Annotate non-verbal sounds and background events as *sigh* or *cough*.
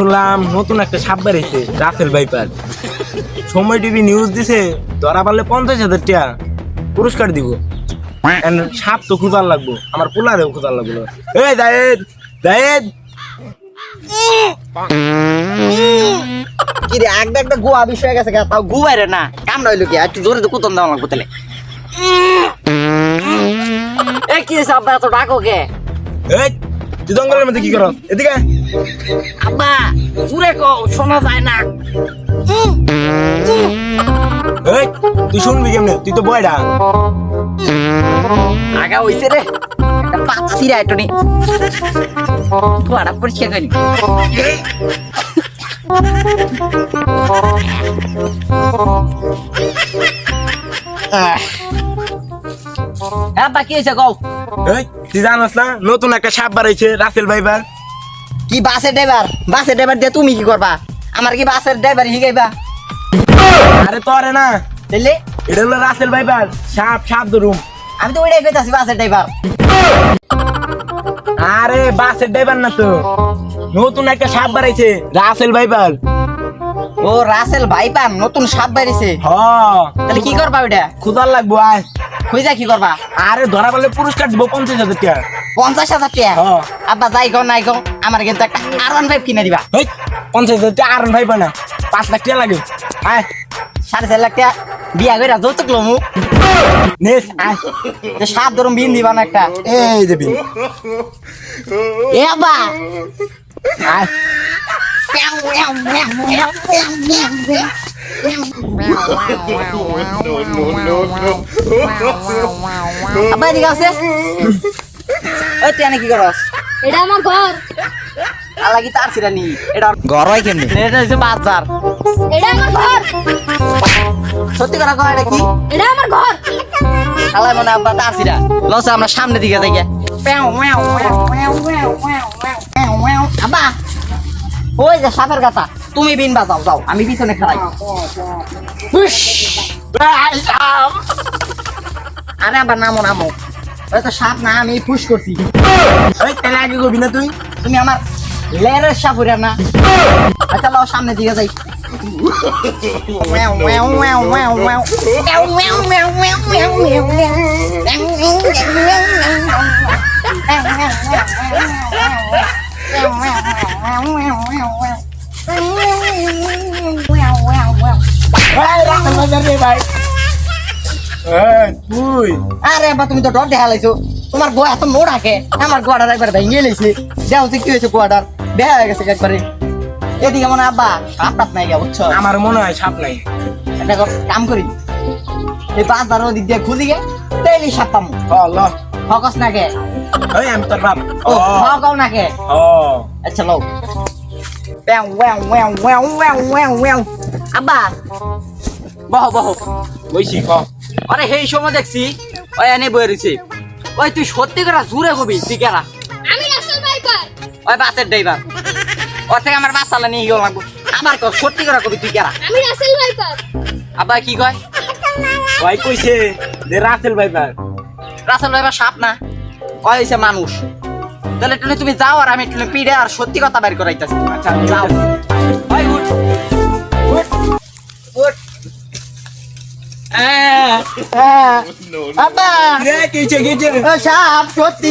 শুনলাম নতুন একটা সাপ বেরিয়েছে রাফেল বাইপার সময় টিভি নিউজ দিছে ধরা পারলে পঞ্চাশ হাজার টাকা পুরস্কার দিব। সাপ তো খুদার লাগবো আমার পোলারেও খুদার লাগবো এই দায়েদ দায়েদ! কি রে একটা একটা গোয়া বিষয় গেছে গা, তাও গুয়াই রে না কামড়া হইল কি? একটু জোরে তো কুতন দেওয়া লাগবো তাহলে। এ কি আব্বা এত ডাকো কে? এই তুই জঙ্গলের মধ্যে কি করস? এদিকে আব্বা সুরে কো শোনা যায় না। এই তুই শুনবি কেমনে? তুই তো বয়ডা আগা হইছে রে। নি ধোয়াটা পরিষ্কার করি আব্বা কি হয়েছে কও? এই তুই জানাস না নতুন একটা সাপ বাড়াইছে রাফেল ভাইপার কি বাসের ড্রাইভার বাসের ড্রাইভার দিয়ে তুমি কি করবা? আমার কি বাসের ড্রাইভার শিখাইবা? আরে তোরে না। বুঝলি এটা হলো রাসেল ভাইপার সাপ সাপ ধরুম আমি তো ওইটাই কইতাছি বাসের ড্রাইভার আরে বাসের ড্রাইভার না তো। নতুন একটা সাপ বাড়াইছে রাসেল ভাইপার ও রাসেল ভাইপান নতুন সাপ বাইরেছে হ। তাহলে কি করবা ওইটা? খুদার লাগবো আয়। খুঁজা কি করবা? আরে ধরা পারলে পুরস্কার দিব পঞ্চাশ হাজার টাকা। পঞ্চাশ হাজার টাকা? হ্যাঁ। আব্বা যাই গো নাই গো আমার কিন্তু একটা আর ওয়ান ফাইভ কিনে দিবা। এই পঞ্চাশ হাজার টাকা আর ভাইপার না পাঁচ লাখ টাকা লাগে। আয়। সাড়ে চার লাখ টাকা বিয়া করে যৌতুক লমু। নেস। আয়। সাত ধরুন বিন দিবা না একটা। এই দেবি এ আব্বা। আয়। আব্বা এদিকে আছে ওই *laughs* তুই এনে কি করস? এটা আমার ঘর। কি তার ছিলা নি এটা ঘর হয় কেমনি? এটা হচ্ছে বাজার। এটা আমার ঘর। সত্যি কথা কয় এটা কি? এটা আমার ঘর। আল্লাহ মনে আব্বা তার ছিলা লস আমরা সামনে দিকে যাই। আব্বা ওই যে সাপের গাতা তুমি বিন বাজাও যাও আমি পিছনে খেলাই। আরে আবার নামো নামো ওই তো সাপ না আমি ফুস করছি এই তাহলে আগে করবি না তুই তুমি আমার লেরের সাপ হইরা না আচ্ছা লাও সামনে দিকে যাই ভাই তুই। আরে আব্বা তুমি তো ডর দেখা লাইছো তোমার গোয়া এত মোড় আঁকে আমার গোয়াটার একবার ভেঙে লেছে। তুই কি হয়েছে গোয়াটার। দেখা হয়ে গেছে একবারে। এদিকে মনে আব্বা সাপ টাপ নাই বুঝছ? আমার মনে হয় সাপ নাই। একটা কাম করি। এই বাজার ওদিক দিয়ে খুঁজি গে তেলি সাপ পামু। আল্লাহ ফকস নাকে এই আমি তোর বাপ। ও ফকাও নাকে ও আচ্ছা লো wow wow wow wow wow wow wow আব্বা। বহ বহ। বইছি ক। আরে সেই সময় দেখছি। ওই এনে বয়ে রয়েছে। ওই তুই সত্যি করে জুড়ে কবি তুই কেরা আমি রাসেল ভাইপার। ওই বাসের ড্রাইভার। ওর থেকে আমার বাস চালা নিয়ে গেল লাগবো। আমার তো সত্যি করে কবি তুই কেরা আমি রাসেল ভাইপার। আব্বা কি কয়? ভাই কইছে যে রাসেল ভাইপার। রাসেল ভাইবা সাপ না? কয় হয়েছে মানুষ? তাহলে তুমি যাও আর আমি পিড়ে আর সত্যি কথা বের করাইতেছি। আচ্ছা যাও। ওই উঠ উঠ। সাপ সত্যি।